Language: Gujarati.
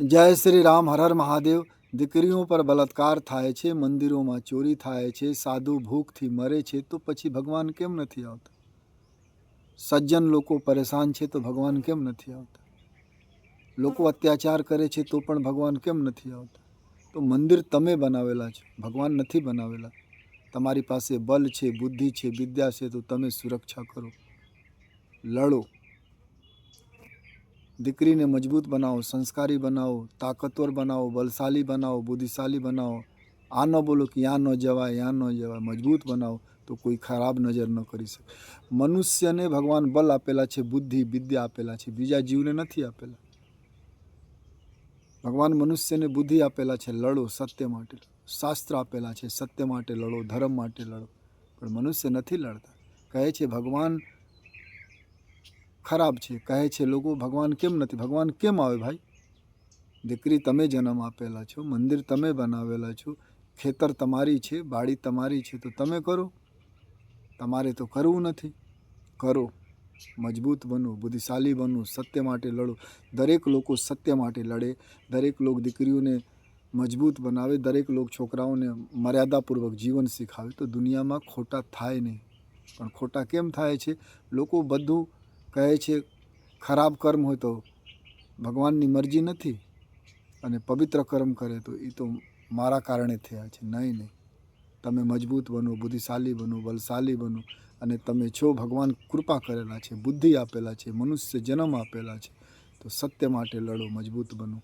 જય શ્રી રામ, હર હર મહાદેવ. દીકરીઓ પર બલાત્કાર થાય છે, મંદિરોમાં ચોરી થાય છે, સાધુ ભૂખથી મરે છે, તો પછી ભગવાન કેમ નથી આવતા? સજ્જન લોકો પરેશાન છે, તો ભગવાન કેમ નથી આવતા? લોકો અત્યાચાર કરે છે, તો પણ ભગવાન કેમ નથી આવતા? તો મંદિર તમે બનાવેલા છો, ભગવાન નથી બનાવેલા. તમારી પાસે બલ છે, બુદ્ધિ છે, વિદ્યા છે, તો તમે સુરક્ષા કરો. લડો. દીકરીને મજબૂત બનાવો, સંસ્કારી બનાવો, તાકતવર બનાવો, બલશાલી બનાવો, બુદ્ધિશાલી બનાવો. આ ન બોલો કે યા ન જવાય, યા ન જવાય. મજબૂત બનાવો તો કોઈ ખરાબ નજર ન કરી શકે. મનુષ્યને ભગવાન બલ આપેલા છે, બુદ્ધિ, વિદ્યા આપેલા છે, બીજા જીવને નથી આપેલા. ભગવાન મનુષ્યને બુદ્ધિ આપેલા છે, લડો સત્ય માટે. શાસ્ત્ર આપેલા છે, સત્ય માટે લડો, ધર્મ માટે લડો. પણ મનુષ્ય નથી લડતા. કહે છે, ભગવાન ખરાબ છે. કહે છે, લોકો, ભગવાન કેમ નથી? ભગવાન કેમ આવે ભાઈ? દીકરી તમે જન્મ આપેલા છો, મંદિર તમે બનાવેલા છો, ખેતર તમારી છે, બાડી તમારી છે, તો તમે કરો. તમારે તો કરવું નથી. કરો. મજબૂત બનો, બુદ્ધિશાળી બનો, સત્ય માટે લડો. દરેક લોકો સત્ય માટે લડે. દરેક લોક દીકરીઓને મજબૂત બનાવે. દરેક લોક છોકરાઓને મર્યાદાપૂર્વક જીવન શીખાવે. તો દુનિયામાં ખોટા થાય નહીં. પણ ખોટા કેમ થાય છે? લોકો બધું કહે છે, ખરાબ કર્મ હોય તો ભગવાનની મરજી નથી અને પવિત્ર કર્મ કરે તો એ તો મારા કારણે થયા છે. નહીં નહીં. તમે મજબૂત બનો બુદ્ધિશાલી બનો બલશાલી બનો અને તમે છો ભગવાન કૃપા કરેલા છે, બુદ્ધિ આપેલા છે, મનુષ્ય જન્મ આપેલા છે, તો સત્ય માટે લડો, મજબૂત બનો.